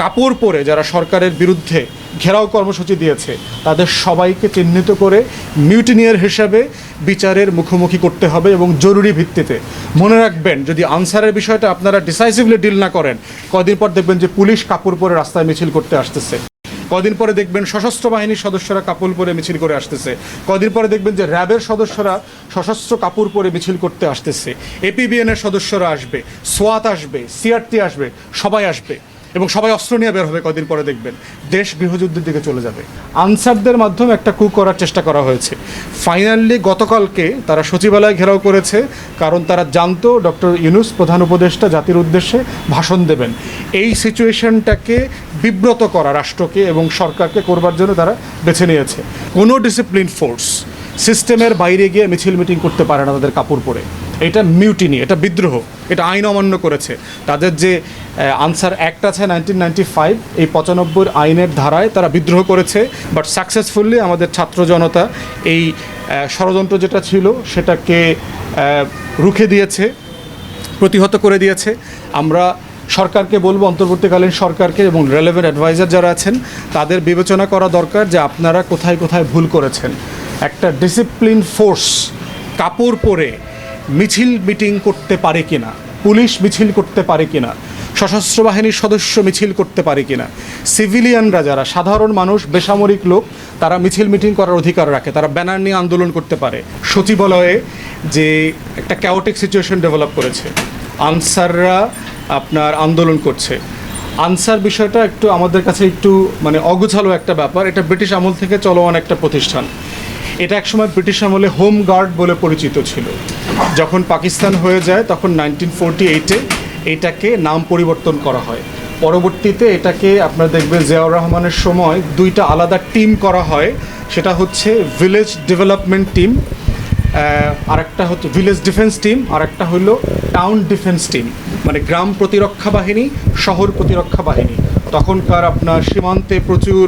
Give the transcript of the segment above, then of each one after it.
কাপড় পরে যারা সরকারের বিরুদ্ধে ঘেরাও কর্মসূচি দিয়েছে, তাদের সবাইকে চিহ্নিত করে মিউটিনিয়ার হিসাবে বিচারের মুখোমুখি করতে হবে এবং জরুরি ভিত্তিতে। মনে রাখবেন, যদি আনসারের বিষয়টা আপনারা ডিসাইসিভলি ডিল না করেন, কদিন পর দেখবেন যে পুলিশ কাপড় পরে রাস্তায় মিছিল করতে আসতেছে। কদিন পরে দেখবেন সশস্ত্র বাহিনীর সদস্যরা কাপড় পরে মিছিল করে আসতেছে। কদিন পরে দেখবেন যে র্যাবের সদস্যরা সশস্ত্র কাপড় পরে মিছিল করতে আসতেছে। এপিবিএন এর সদস্যরা আসবে, সোয়াত আসবে সিআরটি আসবে, সবাই আসবে। এবং সবাই অস্ত্র নিয়ে বের হবে কদিন পরে দেখবেন। দেশ গৃহযুদ্ধের দিকে চলে যাবে। আনসারদের মাধ্যমে একটা কু করার চেষ্টা করা হয়েছে। ফাইনালি গতকালকে তারা সচিবালয় ঘেরাও করেছে, কারণ তারা জানতো ডক্টর ইউনুস প্রধান উপদেষ্টা জাতির উদ্দেশ্যে ভাষণ দেবেন। এই সিচুয়েশনটাকে বিব্রত করা রাষ্ট্রকে এবং সরকারকে করবার জন্য তারা বেছে নিয়েছে। কোনো ডিসিপ্লিন ফোর্স সিস্টেমের বাইরে গিয়ে মিছিল মিটিং করতে পারে না তাদের কাপড় পরে। এটা মিউটিনি এটা বিদ্রোহ, এটা আইন অমান্য করেছে। তাদের যে আনসার অ্যাক্ট আছে নাইনটিন নাইনটি ফাইভ এই পঁচানব্বই আইনের ধারায় তারা বিদ্রোহ করেছে বাট সাকসেসফুলি আমাদের ছাত্র জনতা এই ষড়যন্ত্র যেটা ছিল সেটাকে রুখে দিয়েছে, প্রতিহত করে দিয়েছে। আমরা সরকারকে বলব, অন্তর্বর্তীকালীন সরকারকে এবং রেলেভেন্ট অ্যাডভাইজার যারা আছেন, তাদের বিবেচনা করা দরকার যে আপনারা কোথায় কোথায় ভুল করেছেন। একটা ডিসিপ্লিন ফোর্স কাপড় পরে মিছিল মিটিং করতে পারে কিনা? পুলিশ মিছিল করতে পারে কিনা? সশস্ত্র বাহিনীর সদস্য মিছিল করতে পারে কিনা? সিভিলিয়ানরা যারা, সাধারণ মানুষ, বেসামরিক লোক, তারা মিছিল মিটিং করার অধিকার রাখে, তারা ব্যানার নিয়ে আন্দোলন করতে পারে। সচিবালয়ে যে একটা ক্যাওটিক সিচুয়েশন ডেভেলপ করেছে, আনসাররা আপনার আন্দোলন করছে। আনসার বিষয়টা একটু আমাদের কাছে একটু মানে অগুছালো একটা ব্যাপার, এটা ব্রিটিশ আমল থেকে চলমান একটা প্রতিষ্ঠান। এটা একসময় ব্রিটিশ আমলে হোম গার্ড বলে পরিচিত ছিল। যখন পাকিস্তান হয়ে যায়, তখন নাইনটিন ফোরটি এইটে এটাকে নাম পরিবর্তন করা হয়। পরবর্তীতে এটাকে আপনারা দেখবেন জিয়াউর রহমানের সময় দুইটা আলাদা টিম করা হয়। সেটা হচ্ছে ভিলেজ ডেভেলপমেন্ট টিম আরেকটা হচ্ছে ভিলেজ ডিফেন্স টিম আর একটা হলো টাউন ডিফেন্স টিম মানে গ্রাম প্রতিরক্ষা বাহিনী, শহর প্রতিরক্ষা বাহিনী। তখনকার আপনার সীমান্তে প্রচুর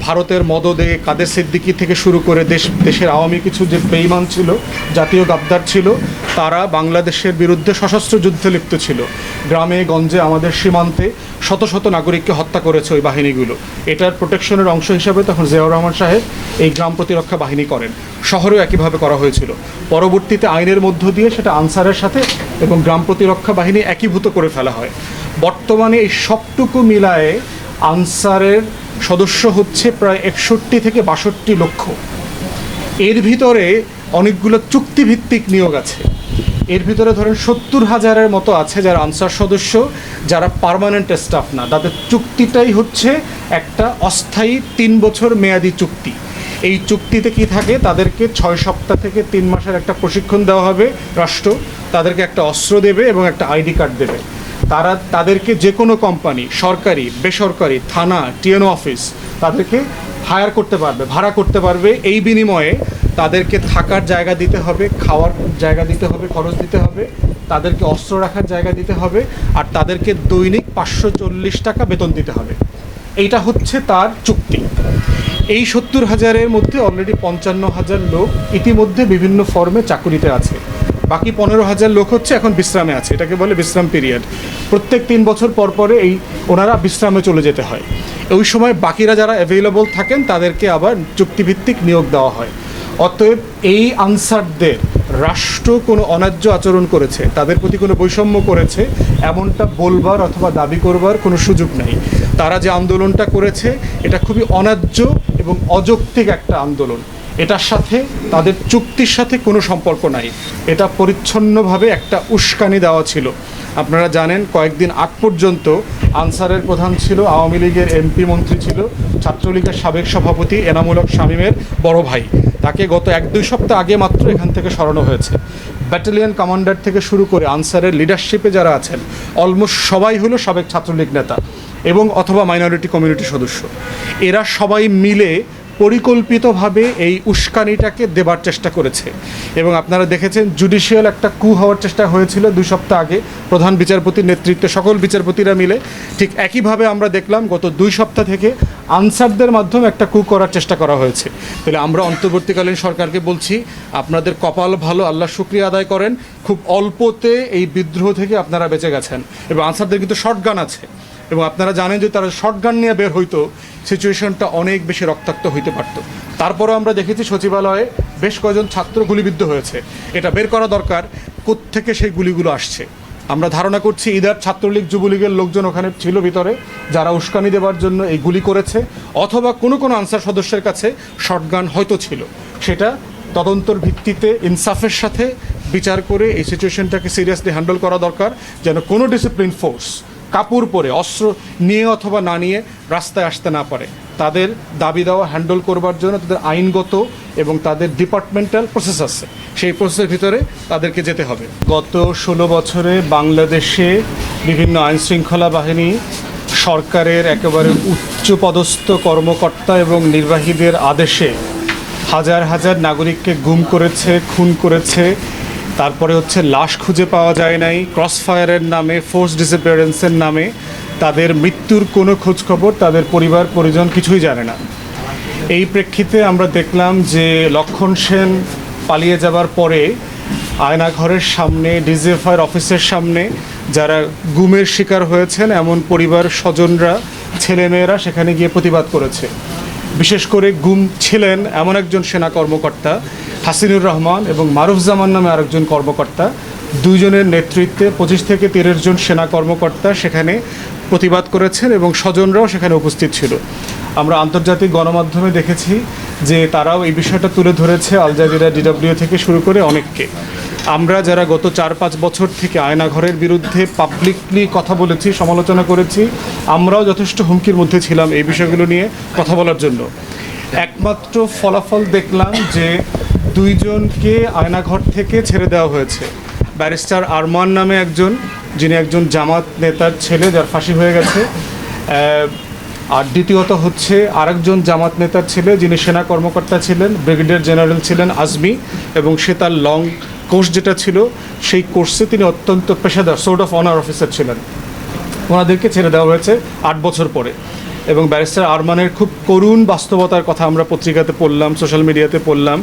ভারতের মদদে কাদের সিদ্দিকি থেকে শুরু করে দেশ, দেশের আওয়ামী কিছু যে বেইমান ছিল, জাতীয় গাদ্দার ছিল, তারা বাংলাদেশের বিরুদ্ধে সশস্ত্র যুদ্ধে লিপ্ত ছিল। গ্রামে, গঞ্জে, আমাদের সীমান্তে শত শত নাগরিককে হত্যা করেছে ওই বাহিনীগুলো। এটার প্রোটেকশনের অংশ হিসাবে তখন জিয়াউর রহমান সাহেব এই গ্রাম প্রতিরক্ষা বাহিনী করেন। শহরেও একইভাবে করা হয়েছিল। পরবর্তীতে আইনের মধ্য দিয়ে সেটা আনসারের সাথে এবং গ্রাম প্রতিরক্ষা বাহিনী একীভূত করে ফেলা হয়। বর্তমানে এই সবটুকু মিলায়ে আনসারের সদস্য হচ্ছে প্রায় একষট্টি থেকে বাষট্টি লক্ষ। এর ভিতরে অনেকগুলো চুক্তিভিত্তিক নিয়োগ আছে। এর ভিতরে ধরেন সত্তর হাজারের মতো আছে যারা আনসার সদস্য, যারা পার্মানেন্ট স্টাফ না। তাদের চুক্তিটাই হচ্ছে একটা অস্থায়ী তিন বছর মেয়াদি চুক্তি। এই চুক্তিতে কি থাকে? তাদেরকে ছয় সপ্তাহ থেকে তিন মাসের একটা প্রশিক্ষণ দেওয়া হবে রাষ্ট্র। তাদেরকে একটা অস্ত্র দেবে এবং একটা আইডি কার্ড দেবে। তারা তাদেরকে যে কোনো কোম্পানি সরকারি, বেসরকারি, থানা টিএনও অফিস তাদেরকে হায়ার করতে পারবে, ভাড়া করতে পারবে। এই বিনিময়ে তাদেরকে থাকার জায়গা দিতে হবে, খাওয়ার জায়গা দিতে হবে, খরচ দিতে হবে, তাদেরকে অস্ত্র রাখার জায়গা দিতে হবে, আর তাদেরকে দৈনিক পাঁচশো চল্লিশ টাকা বেতন দিতে হবে। এইটা হচ্ছে তার চুক্তি। এই সত্তর হাজারের মধ্যে অলরেডি পঞ্চান্ন হাজার লোক ইতিমধ্যে বিভিন্ন ফর্মে চাকুরিতে আছে। বাকি পনেরো হাজার লোক হচ্ছে এখন বিশ্রামে আছে। এটাকে বলে বিশ্রাম পিরিয়ড প্রত্যেক তিন বছর পর পরে এই ওনারা বিশ্রামে চলে যেতে হয়। ওই সময় বাকিরা যারা অ্যাভেলেবল থাকেন, তাদেরকে আবার চুক্তিভিত্তিক নিয়োগ দেওয়া হয়। অতএব এই আনসারদের রাষ্ট্র কোনো অন্যায্য আচরণ করেছে, তাদের প্রতি কোনো বৈষম্য করেছে, এমনটা বলবার অথবা দাবি করবার কোনো সুযোগ নেই। তারা যে আন্দোলনটা করেছে, এটা খুবই অন্যায্য এবং অযৌক্তিক একটা আন্দোলন। এটার সাথে তাদের চুক্তির সাথে কোনো সম্পর্ক নাই। এটা পরিচ্ছন্নভাবে একটা উস্কানি দেওয়া ছিল। আপনারা জানেন, কয়েকদিন আগ পর্যন্ত আনসারের প্রধান ছিল, আওয়ামী লীগের এমপি মন্ত্রী ছিল, ছাত্রলীগের সাবেক সভাপতি এনামূলক শামীমের বড় ভাই। তাকে গত এক দুই সপ্তাহ আগে মাত্র এখান থেকে সরানো হয়েছে। ব্যাটালিয়ন কমান্ডার থেকে শুরু করে আনসারের লিডারশিপে যারা আছেন, অলমোস্ট সবাই হলো সাবেক ছাত্রলীগ নেতা এবং অথবা মাইনরিটি কমিউনিটি সদস্য। এরা সবাই মিলে পরিকল্পিতভাবে এই উস্কানিটাকে দেবার চেষ্টা করেছে। এবং আপনারা দেখেছেন জুডিশিয়াল একটা কু হওয়ার চেষ্টা হয়েছিল দুই সপ্তাহ আগে। প্রধান বিচারপতির নেতৃত্বে সকল বিচারপতিরা মিলে। ঠিক একইভাবে আমরা দেখলাম, গত দুই সপ্তাহ থেকে আনসারদের মাধ্যমে একটা কু করার চেষ্টা করা হয়েছে। তাহলে আমরা অন্তর্বর্তীকালীন সরকারকে বলছি, আপনাদের কপাল ভালো, আল্লাহ শুক্রিয়া আদায় করেন। খুব অল্পতে এই বিদ্রোহ থেকে আপনারা বেঁচে গেছেন। এবং আনসারদের কিন্তু শর্টগান আছে। এবং আপনারা জানেন যে তারা শর্টগান নিয়ে বের হইতো সিচুয়েশনটা অনেক বেশি রক্তাক্ত হইতে পারতো। তারপরও আমরা দেখেছি সচিবালয়ে বেশ কয়েকজন ছাত্র গুলিবিদ্ধ হয়েছে। এটা বের করা দরকার, কোত্থেকে সেই গুলিগুলো আসছে। আমরা ধারণা করছি ইদার ছাত্রলীগ, যুবলীগের লোকজন ওখানে ছিল ভিতরে, যারা উস্কানি দেওয়ার জন্য এই গুলি করেছে, অথবা কোনো কোনো আনসার সদস্যের কাছে শর্টগান হয়তো ছিল। সেটা তদন্তর ভিত্তিতে ইনসাফের সাথে বিচার করে এই সিচুয়েশনটাকে সিরিয়াসলি হ্যান্ডেল করা দরকার, যেন কোনো ডিসিপ্লিন ফোর্স কাপড় পরে, অস্ত্র নিয়ে অথবা না নিয়ে রাস্তায় আসতে না পারে। তাদের দাবি দেওয়া, হ্যান্ডেল করবার জন্য তাদের আইনগত এবং তাদের ডিপার্টমেন্টাল প্রসেস আছে। সেই প্রসেসের ভিতরে তাদেরকে যেতে হবে। গত ষোলো বছরে বাংলাদেশে বিভিন্ন আইন শৃঙ্খলা বাহিনী সরকারের একেবারে উচ্চপদস্থ কর্মকর্তা এবং নির্বাহীদের আদেশে হাজার হাজার নাগরিককে গুম করেছে, খুন করেছে তারপরে হচ্ছে লাশ খুঁজে পাওয়া যায় নাই। ক্রস ফায়ারের নামে ফোর্স ডিসঅ্যাপিয়ারেন্সের নামে তাদের মৃত্যুর কোনো খোঁজখবর তাদের পরিবার, পরিজন কিছুই জানে না। এই প্রেক্ষিতে আমরা দেখলাম যে লক্ষণ সেন পালিয়ে যাবার পরে আয়নাঘরের সামনে ডিজিএফআইয়ের অফিসের সামনে যারা গুমের শিকার হয়েছেন, এমন পরিবার স্বজনরা, ছেলেমেয়েরা সেখানে গিয়ে প্রতিবাদ করেছে। বিশেষ করে গুম ছিলেন এমন একজন সেনা কর্মকর্তা, হাসিনুর রহমান এবং মারুফ জামান নামে আরেকজন কর্মকর্তা। দুইজনের নেতৃত্বে পঁচিশ থেকে তিরিশ জন সেনা কর্মকর্তা সেখানে প্রতিবাদ করেছেন এবং স্বজনরাও সেখানে উপস্থিত ছিল। আমরা আন্তর্জাতিক গণমাধ্যমে দেখেছি যে তারাও এই বিষয়টা তুলে ধরেছে, আল জাজিরা, ডিডব্লিউ থেকে শুরু করে অনেককে। আমরা যারা গত চার পাঁচ বছর থেকে আয়নাঘরের বিরুদ্ধে পাবলিকলি কথা বলেছি, সমালোচনা করেছি, আমরাও যথেষ্ট হুমকির মধ্যে ছিলাম এই বিষয়গুলো নিয়ে কথা বলার জন্য। একমাত্র ফলাফল দেখলাম যে দুইজনকে আয়নাঘর থেকে ছেড়ে দেওয়া হয়েছে। ব্যারিস্টার আরমান নামে একজন, যিনি একজন জামাত নেতার ছেলে, যার ফাঁসি হয়ে গেছে। আর দ্বিতীয়ত হচ্ছে আরেকজন জামাত নেতার ছেলে, যিনি সেনা কর্মকর্তা ছিলেন, ব্রিগেডিয়ার জেনারেল ছিলেন আজমি, এবং সে তার লং কোর্স যেটা ছিল, সেই কোর্সে তিনি অত্যন্ত পেশাদার সোর্ট অফ অনার অফিসার ছিলেন। ওনাদেরকে ছেড়ে দেওয়া হয়েছে আট বছর পরে। এবং ব্যারিস্টার আরমানের খুব করুণ বাস্তবতার কথা আমরা পত্রিকাতে পড়লাম, সোশ্যাল মিডিয়াতে পড়লাম,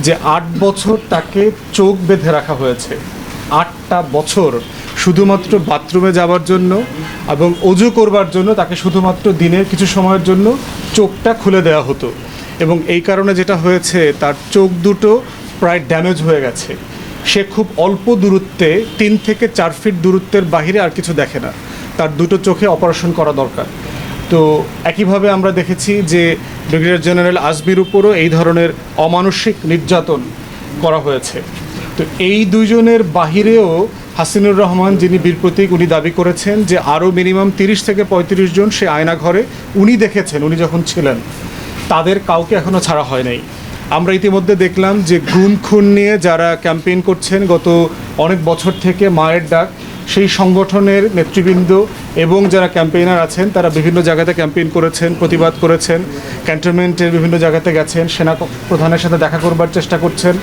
যে আট বছর তাকে চোখ বেঁধে রাখা হয়েছে। আটটা বছর শুধুমাত্র বাথরুমে যাওয়ার জন্য এবং অজু করবার জন্য তাকে শুধুমাত্র দিনের কিছু সময়ের জন্য চোখটা খুলে দেওয়া হতো। এবং এই কারণে যেটা হয়েছে, তার চোখ দুটো প্রায় ড্যামেজ হয়ে গেছে। সে খুব অল্প দূরত্বে তিন থেকে চার ফিট দূরত্বের বাহিরে আর কিছু দেখে না। তার দুটো চোখে অপারেশন করা দরকার। তো একইভাবে আমরা দেখেছি যে ব্রিগেডিয়ার জেনারেল আজমির উপরও এই ধরনের অমানসিক নির্যাতন করা হয়েছে। তো এই দুইজনের বাহিরেও হাসিনুর রহমান যিনি বীর প্রতীক, উনি দাবি করেছেন যে আরও মিনিমাম তিরিশ থেকে পঁয়ত্রিশ জন সে আয়না ঘরে উনি দেখেছেন, উনি যখন ছিলেন। তাদের কাউকে এখনও ছাড়া হয় নাই। আমরা ইতিমধ্যে দেখলাম যে গুণ খুন নিয়ে যারা ক্যাম্পেইন করছেন গত অনেক বছর থেকে মায়ের ডাক সেই সংগঠনের নেতৃবৃন্দ এবং যারা ক্যাম্পেইনার আছেন, তারা বিভিন্ন জায়গাতে ক্যাম্পেইন করেছেন, প্রতিবাদ করেছেন, ক্যান্টনমেন্টের বিভিন্ন জায়গাতে গেছেন, সেনা প্রধানের সাথে দেখা করবার চেষ্টা করছেন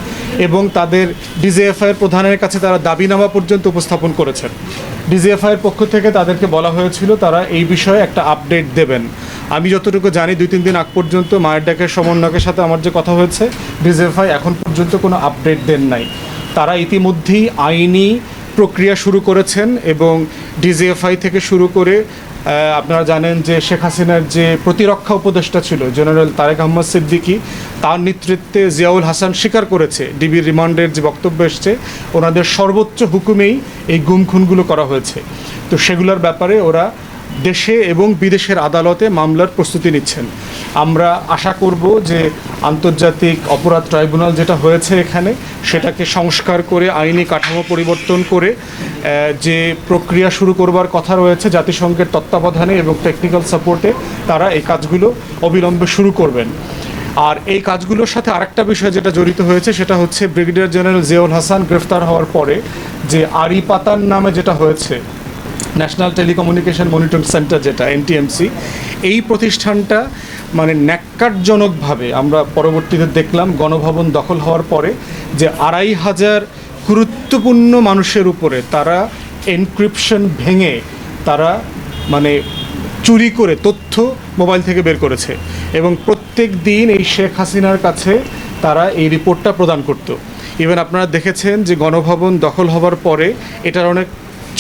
এবং তাদের ডিজিএফআইয়ের প্রধানের কাছে তারা দাবিনামা পর্যন্ত উপস্থাপন করেছেন। ডিজিএফআইয়ের পক্ষ থেকে তাদেরকে বলা হয়েছিল, তারা এই বিষয়ে একটা আপডেট দেবেন। আমি যতটুকু জানি, দুই, তিন দিন আগ পর্যন্ত মায়ের ডাকের সমন্বয়কের সাথে আমার যে কথা হয়েছে, ডিজিএফআই এখন পর্যন্ত কোনো আপডেট দেন নাই। তারা ইতিমধ্যেই আইনি প্রক্রিয়া শুরু করেছেন এবং ডিজিএফআই থেকে শুরু করে আপনারা জানেন যে শেখ হাসিনার যে প্রতিরক্ষা উপদেষ্টা ছিল, জেনারেল তারেক আহমদ সিদ্দিকি, তার নেতৃত্বে জিয়াউল হাসান স্বীকার করেছে। ডিবির রিমান্ডের যে বক্তব্য এসছে, ওনাদের সর্বোচ্চ হুকুমেই এই গুম খুনগুলো করা হয়েছে। তো সেগুলোর ব্যাপারে ওরা দেশে এবং বিদেশের আদালতে মামলার প্রস্তুতি নিচ্ছেন। আমরা আশা করব যে আন্তর্জাতিক অপরাধ ট্রাইব্যুনাল যেটা হয়েছে এখানে, সেটাকে সংস্কার করে, আইনি কাঠামো পরিবর্তন করে যে প্রক্রিয়া শুরু করবার কথা রয়েছে জাতিসংঘের তত্ত্বাবধানে এবং টেকনিক্যাল সাপোর্টে তারা এই কাজগুলো অবিলম্বে শুরু করবেন। আর এই কাজগুলোর সাথে আরেকটা বিষয় যেটা জড়িত হয়েছে, সেটা হচ্ছে ব্রিগেডিয়ার জেনারেল জিয়াউল হাসান গ্রেফতার হওয়ার পরে যে আরি পাতান নামে যেটা হয়েছে ন্যাশনাল টেলিকমিউনিকেশন মনিটরিং সেন্টার যেটা এনটিএমসি এই প্রতিষ্ঠানটা মানে ন্যাক্কারজনকভাবে আমরা পরবর্তীতে দেখলাম গণভবন দখল হওয়ার পরে যে আড়াই হাজার গুরুত্বপূর্ণ মানুষের উপরে তারা এনক্রিপশন ভেঙে তারা মানে চুরি করে তথ্য মোবাইল থেকে বের করেছে এবং প্রত্যেক দিন এই শেখ হাসিনার কাছে তারা এই রিপোর্টটা প্রদান করত। ইভেন আপনারা দেখেছেন যে গণভবন দখল হবার পরে এটার অনেক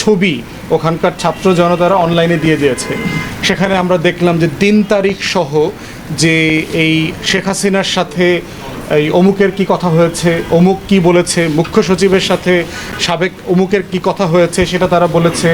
ছবি ওখানকার ছাত্র জনতারা অনলাইনে দিয়ে দিয়েছে। সেখানে আমরা দেখলাম যে দিন তারিখ সহ যে এই শেখ হাসিনার সাথে এই অমুকের কি কথা হয়েছে, অমুক কি বলেছে, মুখ্য সচিবের সাথে সাবেক অমুকের কি কথা হয়েছে সেটা তারা বলেছে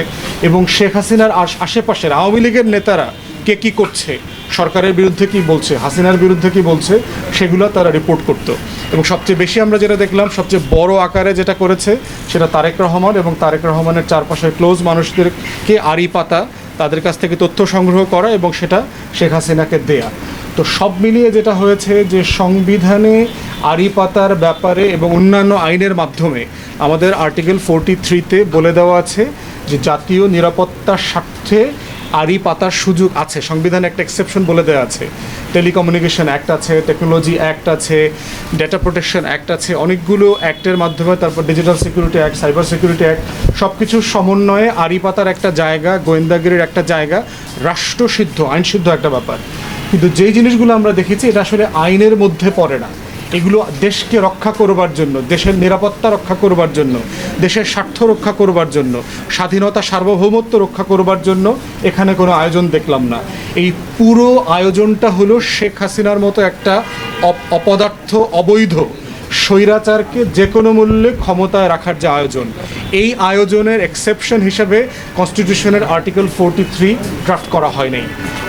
এবং শেখ হাসিনার আশেপাশের আওয়ামী লীগের নেতারা কে কি করছে, সরকারের বিরুদ্ধে কি বলছে, হাসিনার বিরুদ্ধে কি বলছে, সেগুলো তারা রিপোর্ট করতো। এবং সবচেয়ে বেশি আমরা যেটা দেখলাম, সবচেয়ে বড় আকারে যেটা করেছে সেটা তারেক রহমান এবং তারেক রহমানের চারপাশের ক্লোজ মানুষদেরকে আড়ি পাতা, তাদের কাছ থেকে তথ্য সংগ্রহ করা এবং সেটা শেখ হাসিনাকে দেয়া। তো সব মিলিয়ে যেটা হয়েছে যে সংবিধানে আড়ি পাতার ব্যাপারে এবং অন্যান্য আইনের মাধ্যমে আমাদের আর্টিকেল ফোরটি থ্রিতে বলে দেওয়া আছে যে জাতীয় নিরাপত্তার স্বার্থে আড়ি পাতার সুযোগ আছে। সংবিধানে একটা এক্সেপশন বলে দেওয়া আছে। টেলিকমিউনিকেশন অ্যাক্ট আছে টেকনোলজি অ্যাক্ট আছে ডেটা প্রোটেকশন অ্যাক্ট আছে, অনেকগুলো অ্যাক্টের মাধ্যমে তারপর digital security act cyber security act সব কিছুর সমন্বয়ে আড়ি পাতার একটা জায়গা, গোয়েন্দাগিরির একটা জায়গা, রাষ্ট্রসিদ্ধ, আইনসিদ্ধ একটা ব্যাপার। কিন্তু যেই জিনিসগুলো আমরা দেখেছি, এটা আসলে আইনের মধ্যে পড়ে না। এগুলো দেশকে রক্ষা করবার জন্য, দেশের নিরাপত্তা রক্ষা করবার জন্য, দেশের স্বার্থ রক্ষা করবার জন্য, স্বাধীনতা সার্বভৌমত্ব রক্ষা করবার জন্য এখানে কোনো আয়োজন দেখলাম না। এই পুরো আয়োজনটা হলো শেখ হাসিনার মতো একটা অপ- অপদার্থ, অবৈধ স্বৈরাচারকে যে কোনো মূল্যে ক্ষমতায় রাখার যে আয়োজন, এই আয়োজনের এক্সেপশন হিসেবে কনস্টিটিউশনের আর্টিকেল ফোরটি থ্রি ড্রাফট করা হয়নি।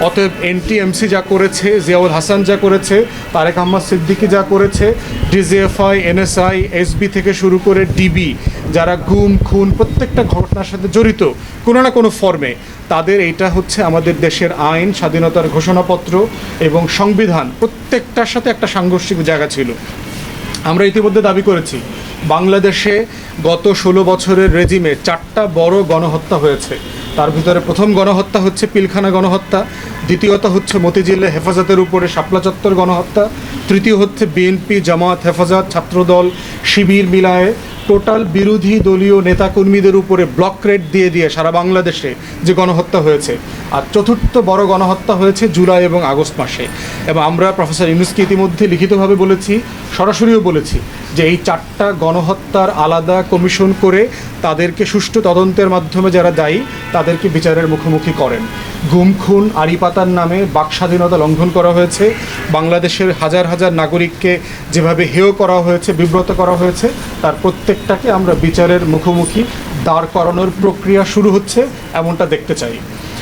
অতএব এনটিএমসি যা করেছে, জিয়াউল হাসান যা করেছে, তারেক আহমদ সিদ্দিকি যা করেছে ডিজিএফআই এনএসআই এসবি থেকে শুরু করে ডিবি যারা গুম, খুন প্রত্যেকটা ঘটনার সাথে জড়িত, কোনো না কোনো ফর্মে তাদের এইটা হচ্ছে আমাদের দেশের আইন, স্বাধীনতার ঘোষণাপত্র এবং সংবিধান, প্রত্যেকটার সাথে একটা সাংঘর্ষিক জায়গা ছিল। আমরা ইতিমধ্যে দাবি করেছি, বাংলাদেশে গত ষোলো বছরের রেজিমে চারটা বড় গণহত্যা হয়েছে। তার ভিতরে প্রথম গণহত্যা হচ্ছে পিলখানা গণহত্যা, দ্বিতীয়ত হচ্ছে মতিঝিলে হেফাজতের উপরে শাপলা চত্বর গণহত্যা, তৃতীয় হচ্ছে বিএনপি জামাত হেফাজত ছাত্রদল শিবির মিলায়ে টোটাল বিরোধী দলীয় নেতাকর্মীদের উপরে ব্লক রেট দিয়ে দিয়ে সারা বাংলাদেশে যে গণহত্যা হয়েছে। আর চতুর্থ বড় গণহত্যা হয়েছে জুলাই এবং আগস্ট মাসে। এবং আমরা প্রফেসর ইউনুসকে ইতিমধ্যে লিখিতভাবে বলেছি, সরাসরিও বলেছি যে এই চারটা গণহত্যার আলাদা কমিশন করে তাদেরকে সুষ্ঠু তদন্তের মাধ্যমে যারা দায়ী, তাদেরকে বিচারের মুখোমুখি করেন। গুম খুন, আড়িপাতার নামে বাক স্বাধীনতা লঙ্ঘন করা হয়েছে। বাংলাদেশের হাজার হাজার নাগরিককে যেভাবে হেয় করা হয়েছে, বিব্রত করা হয়েছে, তার প্রত্যেকটাকে আমরা বিচারের মুখোমুখি দাঁড় করানোর প্রক্রিয়া শুরু হচ্ছে, এমনটা দেখতে চাই।